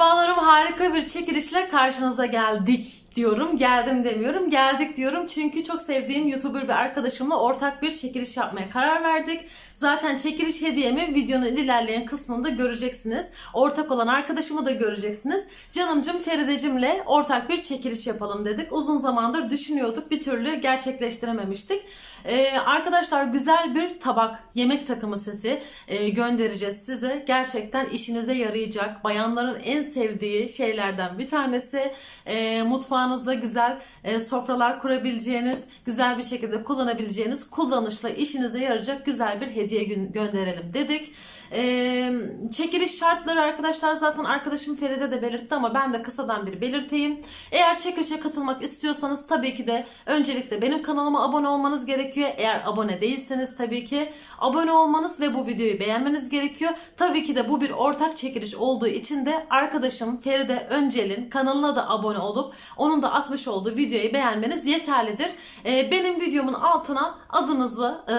Bağlarım harika bir çekilişle karşınıza geldik diyorum. Geldim demiyorum. Geldik diyorum. Çünkü çok sevdiğim YouTuber bir arkadaşımla ortak bir çekiliş yapmaya karar verdik. Zaten çekiliş hediyemi videonun ilerleyen kısmında göreceksiniz. Ortak olan arkadaşımı da göreceksiniz. Canımcım Feridecimle ortak bir çekiliş yapalım dedik. Uzun zamandır düşünüyorduk. Bir türlü gerçekleştirememiştik. Ee, arkadaşlar güzel bir tabak, yemek takımı seti e, göndereceğiz size. Gerçekten işinize yarayacak. Bayanların en sevdiği şeylerden bir tanesi. Ee, mutfağınızda güzel e, sofralar kurabileceğiniz, güzel bir şekilde kullanabileceğiniz, kullanışla işinize yarayacak güzel bir hediye gö- gönderelim dedik. Ee, çekiliş şartları arkadaşlar zaten arkadaşım Feride de belirtti ama ben de kısadan bir belirteyim. Eğer çekilişe katılmak istiyorsanız tabii ki de öncelikle benim kanalıma abone olmanız gerekiyor. Eğer abone değilseniz tabii ki abone olmanız ve bu videoyu beğenmeniz gerekiyor. Tabii ki de bu bir ortak çekiliş olduğu için de arkadaşım Feride Öncel'in kanalına da abone olup onun da atmış olduğu videoyu beğenmeniz yeterlidir. Ee, benim videomun altına adınızı e,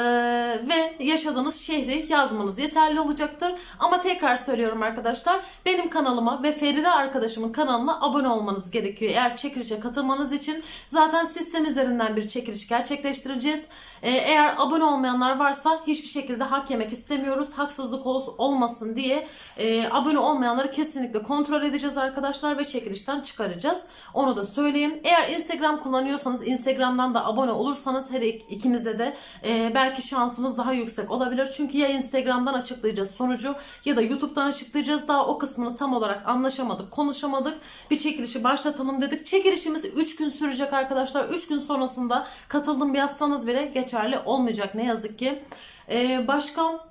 ve yaşadığınız şehri yazmanız yeterli olacaktır. Ama tekrar söylüyorum arkadaşlar benim kanalıma ve Feride arkadaşımın kanalına abone olmanız gerekiyor. Eğer çekilişe katılmanız için zaten sistem üzerinden bir çekiliş gerçekleştireceğiz. Ee, eğer abone olmayanlar varsa hiçbir şekilde hak yemek istemiyoruz. Haksızlık ol- olmasın diye e, abone olmayanları kesinlikle kontrol edeceğiz arkadaşlar ve çekilişten çıkaracağız. Onu da söyleyeyim. Eğer Instagram kullanıyorsanız Instagram'dan da abone olursanız her ik- ikimize de e, belki şansınız daha yüksek olabilir. Çünkü ya Instagram'dan açıklayacağız sonucu ya da YouTube'dan açıklayacağız. Daha o kısmını tam olarak anlaşamadık, konuşamadık. Bir çekilişi başlatalım dedik. Çekilişimiz 3 gün sürecek arkadaşlar. 3 gün sonrasında katıldım yazsanız bile geçerli olmayacak ne yazık ki. E, başka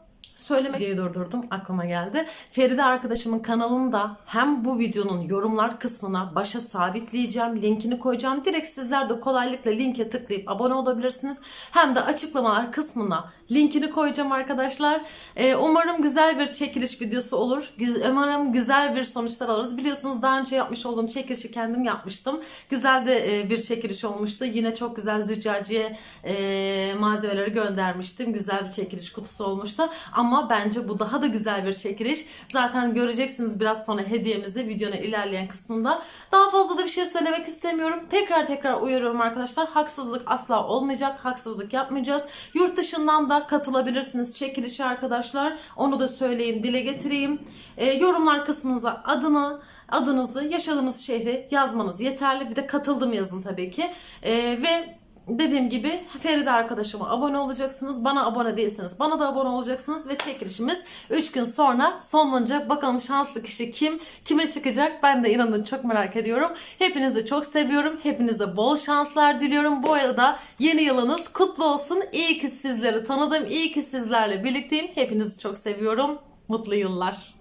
söylemek diye durdurdum aklıma geldi. Feride arkadaşımın kanalını da hem bu videonun yorumlar kısmına başa sabitleyeceğim. Linkini koyacağım. Direkt sizler de kolaylıkla linke tıklayıp abone olabilirsiniz. Hem de açıklamalar kısmına linkini koyacağım arkadaşlar. Ee, umarım güzel bir çekiliş videosu olur. Umarım güzel bir sonuçlar alırız. Biliyorsunuz daha önce yapmış olduğum çekilişi kendim yapmıştım. Güzel de e, bir çekiliş olmuştu. Yine çok güzel züccaciye e, malzemeleri göndermiştim. Güzel bir çekiliş kutusu olmuştu. Ama bence bu daha da güzel bir çekiliş. Zaten göreceksiniz biraz sonra hediyemizi videonun ilerleyen kısmında. Daha fazla da bir şey söylemek istemiyorum. Tekrar tekrar uyarıyorum arkadaşlar. Haksızlık asla olmayacak. Haksızlık yapmayacağız. Yurt dışından da katılabilirsiniz çekilişe arkadaşlar. Onu da söyleyeyim, dile getireyim. E, yorumlar kısmınıza adını, adınızı, yaşadığınız şehri yazmanız yeterli. Bir de katıldım yazın tabii ki. E, ve Dediğim gibi Feride arkadaşıma abone olacaksınız. Bana abone değilseniz bana da abone olacaksınız. Ve çekilişimiz 3 gün sonra sonlanacak. Bakalım şanslı kişi kim? Kime çıkacak? Ben de inanın çok merak ediyorum. Hepinizi çok seviyorum. Hepinize bol şanslar diliyorum. Bu arada yeni yılınız kutlu olsun. İyi ki sizleri tanıdım. İyi ki sizlerle birlikteyim. Hepinizi çok seviyorum. Mutlu yıllar.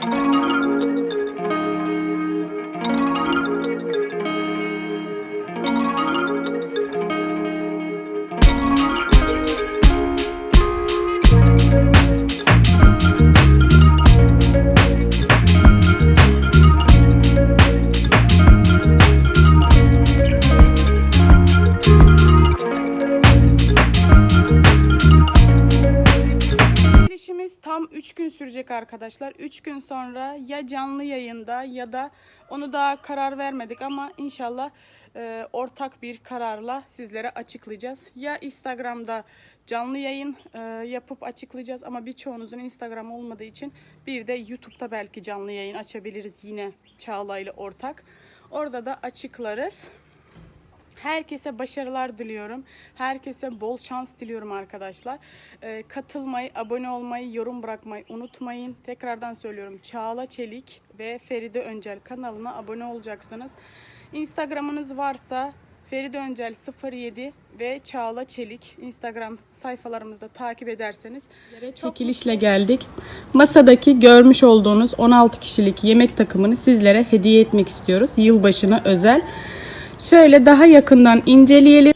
Çekilişimiz arkadaşlar. 3 gün sonra ya canlı yayında ya da onu daha karar vermedik ama inşallah e, ortak bir kararla sizlere açıklayacağız. Ya Instagram'da canlı yayın e, yapıp açıklayacağız ama birçoğunuzun Instagram olmadığı için bir de YouTube'da belki canlı yayın açabiliriz yine Çağla ile ortak. Orada da açıklarız. Herkese başarılar diliyorum. Herkese bol şans diliyorum arkadaşlar. Ee, katılmayı, abone olmayı, yorum bırakmayı unutmayın. Tekrardan söylüyorum. Çağla Çelik ve Feride Öncel kanalına abone olacaksınız. Instagram'ınız varsa Feride Öncel 07 ve Çağla Çelik Instagram sayfalarımızda takip ederseniz çekilişle geldik. Masadaki görmüş olduğunuz 16 kişilik yemek takımını sizlere hediye etmek istiyoruz. Yılbaşına özel. Şöyle daha yakından inceleyelim.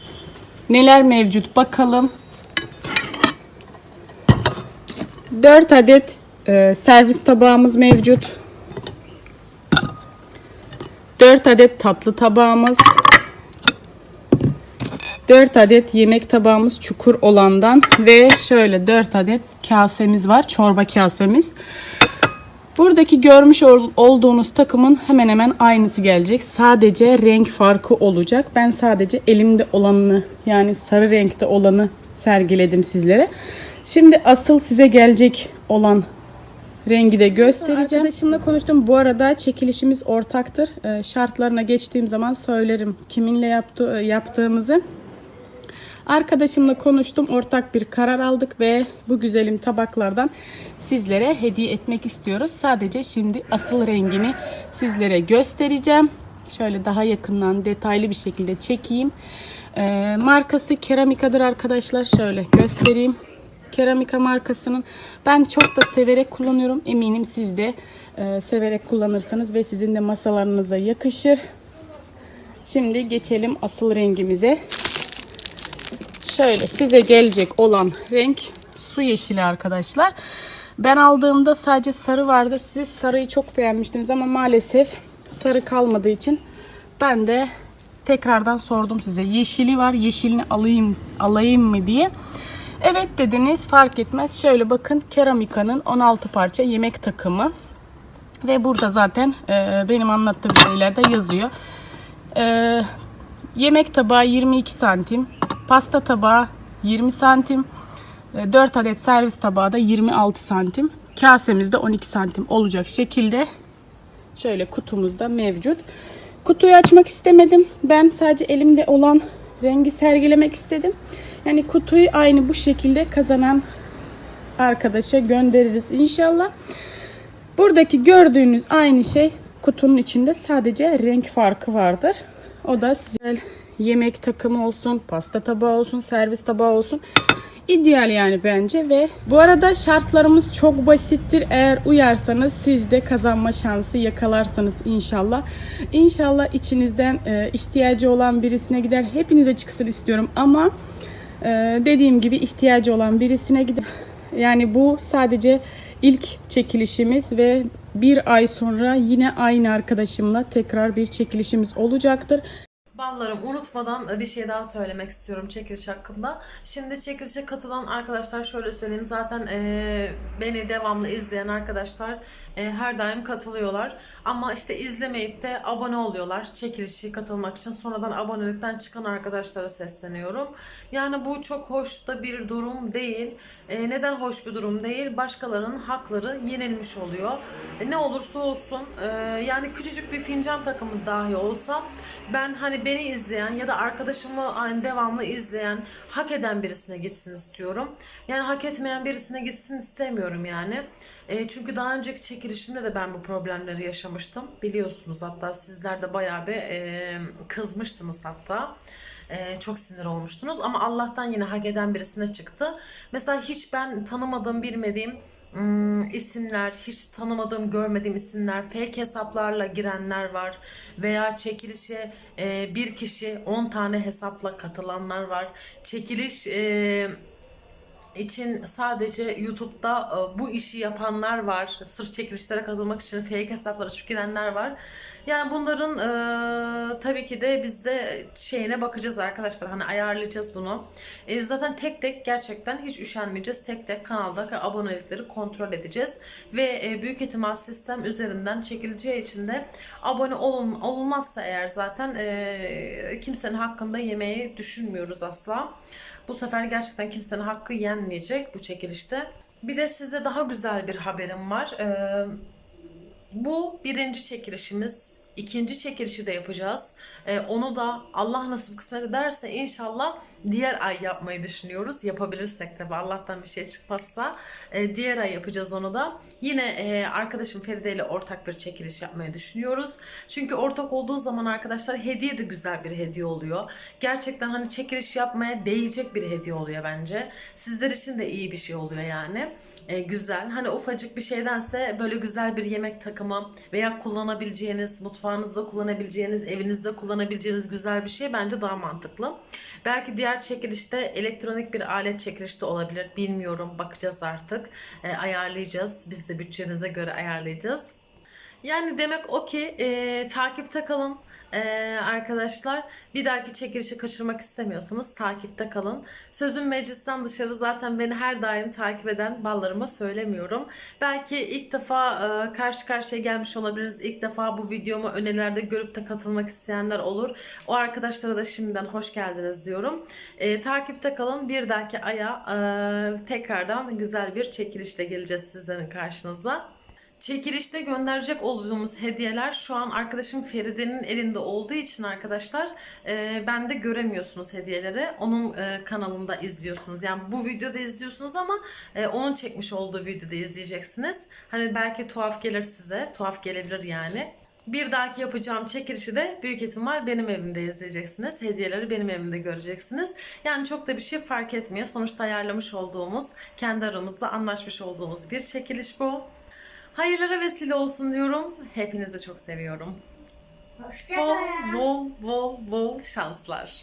Neler mevcut bakalım. 4 adet e, servis tabağımız mevcut. 4 adet tatlı tabağımız. 4 adet yemek tabağımız çukur olandan ve şöyle 4 adet kasemiz var. Çorba kasemiz. Buradaki görmüş ol- olduğunuz takımın hemen hemen aynısı gelecek. Sadece renk farkı olacak. Ben sadece elimde olanını yani sarı renkte olanı sergiledim sizlere. Şimdi asıl size gelecek olan rengi de göstereceğim. Arkadaşımla konuştum. Bu arada çekilişimiz ortaktır. Ee, şartlarına geçtiğim zaman söylerim kiminle yaptı, yaptığımızı. Arkadaşımla konuştum. Ortak bir karar aldık ve bu güzelim tabaklardan sizlere hediye etmek istiyoruz. Sadece şimdi asıl rengini sizlere göstereceğim. Şöyle daha yakından detaylı bir şekilde çekeyim. Ee, markası Keramika'dır arkadaşlar. Şöyle göstereyim. Keramika markasının ben çok da severek kullanıyorum. Eminim siz de e, severek kullanırsınız ve sizin de masalarınıza yakışır. Şimdi geçelim asıl rengimize. Şöyle size gelecek olan renk su yeşili arkadaşlar. Ben aldığımda sadece sarı vardı. Siz sarıyı çok beğenmiştiniz ama maalesef sarı kalmadığı için ben de tekrardan sordum size. Yeşili var. Yeşilini alayım alayım mı diye. Evet dediniz fark etmez. Şöyle bakın Keramika'nın 16 parça yemek takımı. Ve burada zaten e, benim anlattığım şeylerde yazıyor. E, yemek tabağı 22 santim. Pasta tabağı 20 santim. 4 adet servis tabağı da 26 santim. Kasemiz de 12 santim olacak şekilde şöyle kutumuzda mevcut. Kutuyu açmak istemedim. Ben sadece elimde olan rengi sergilemek istedim. Yani kutuyu aynı bu şekilde kazanan arkadaşa göndeririz inşallah. Buradaki gördüğünüz aynı şey kutunun içinde sadece renk farkı vardır. O da size yemek takımı olsun, pasta tabağı olsun, servis tabağı olsun. İdeal yani bence ve bu arada şartlarımız çok basittir. Eğer uyarsanız siz de kazanma şansı yakalarsınız inşallah. İnşallah içinizden e, ihtiyacı olan birisine gider. Hepinize çıksın istiyorum ama e, dediğim gibi ihtiyacı olan birisine gider. Yani bu sadece ilk çekilişimiz ve bir ay sonra yine aynı arkadaşımla tekrar bir çekilişimiz olacaktır. Ballarım unutmadan bir şey daha söylemek istiyorum çekiliş hakkında. Şimdi çekilişe katılan arkadaşlar şöyle söyleyeyim zaten e, beni devamlı izleyen arkadaşlar e, her daim katılıyorlar. Ama işte izlemeyip de abone oluyorlar çekilişi katılmak için. Sonradan abonelikten çıkan arkadaşlara sesleniyorum. Yani bu çok hoş da bir durum değil. E, neden hoş bir durum değil? Başkalarının hakları yenilmiş oluyor. E, ne olursa olsun e, yani küçücük bir fincan takımı dahi olsa ben hani beni izleyen ya da arkadaşımı hani devamlı izleyen hak eden birisine gitsin istiyorum. Yani hak etmeyen birisine gitsin istemiyorum yani. E, çünkü daha önceki çekilişimde de ben bu problemleri yaşamıştım. Biliyorsunuz hatta sizler de bayağı bir e, kızmıştınız hatta. Ee, çok sinir olmuştunuz ama Allah'tan yine hak eden birisine çıktı. Mesela hiç ben tanımadığım, bilmediğim ım, isimler, hiç tanımadığım, görmediğim isimler, fake hesaplarla girenler var veya çekilişe e, bir kişi 10 tane hesapla katılanlar var. Çekiliş e, için sadece YouTube'da e, bu işi yapanlar var. Sırf çekilişlere katılmak için fake hesaplar açıp girenler var. Yani bunların e, tabii ki de biz de şeyine bakacağız arkadaşlar. Hani ayarlayacağız bunu. E, zaten tek tek gerçekten hiç üşenmeyeceğiz. Tek tek kanaldaki abonelikleri kontrol edeceğiz. Ve e, büyük ihtimal sistem üzerinden çekileceği için de abone olun, olmazsa eğer zaten e, kimsenin hakkında yemeği düşünmüyoruz asla. Bu sefer gerçekten kimsenin hakkı yenmeyecek bu çekilişte. Bir de size daha güzel bir haberim var. Ee, bu birinci çekilişimiz. İkinci çekilişi de yapacağız. Ee, onu da Allah nasip kısmet ederse inşallah diğer ay yapmayı düşünüyoruz. Yapabilirsek tabi Allah'tan bir şey çıkmazsa e, diğer ay yapacağız onu da. Yine e, arkadaşım Feride ile ortak bir çekiliş yapmayı düşünüyoruz. Çünkü ortak olduğu zaman arkadaşlar hediye de güzel bir hediye oluyor. Gerçekten hani çekiliş yapmaya değecek bir hediye oluyor bence. Sizler için de iyi bir şey oluyor yani e, güzel. Hani ufacık bir şeydense böyle güzel bir yemek takımı veya kullanabileceğiniz, mutfağınızda kullanabileceğiniz, evinizde kullanabileceğiniz güzel bir şey bence daha mantıklı. Belki diğer çekilişte elektronik bir alet çekilişte olabilir. Bilmiyorum. Bakacağız artık. E, ayarlayacağız. Biz de bütçenize göre ayarlayacağız. Yani demek o ki e, takipte kalın. Ee, arkadaşlar bir dahaki çekilişi kaçırmak istemiyorsanız takipte kalın. Sözüm meclisten dışarı zaten beni her daim takip eden ballarıma söylemiyorum. Belki ilk defa e, karşı karşıya gelmiş olabiliriz. İlk defa bu videomu önerilerde görüp de katılmak isteyenler olur. O arkadaşlara da şimdiden hoş geldiniz diyorum. Ee, takipte kalın. Bir dahaki aya e, tekrardan güzel bir çekilişle geleceğiz sizlerin karşınıza. Çekilişte gönderecek olduğumuz hediyeler şu an arkadaşım Feride'nin elinde olduğu için arkadaşlar e, ben de göremiyorsunuz hediyeleri. Onun e, kanalında izliyorsunuz. Yani bu videoda izliyorsunuz ama e, onun çekmiş olduğu videoda izleyeceksiniz. Hani belki tuhaf gelir size. Tuhaf gelebilir yani. Bir dahaki yapacağım çekilişi de büyük ihtimal benim evimde izleyeceksiniz. Hediyeleri benim evimde göreceksiniz. Yani çok da bir şey fark etmiyor. Sonuçta ayarlamış olduğumuz, kendi aramızda anlaşmış olduğumuz bir çekiliş bu. Hayırlara vesile olsun diyorum. Hepinizi çok seviyorum. Bol Hoşçakalın. bol bol bol şanslar.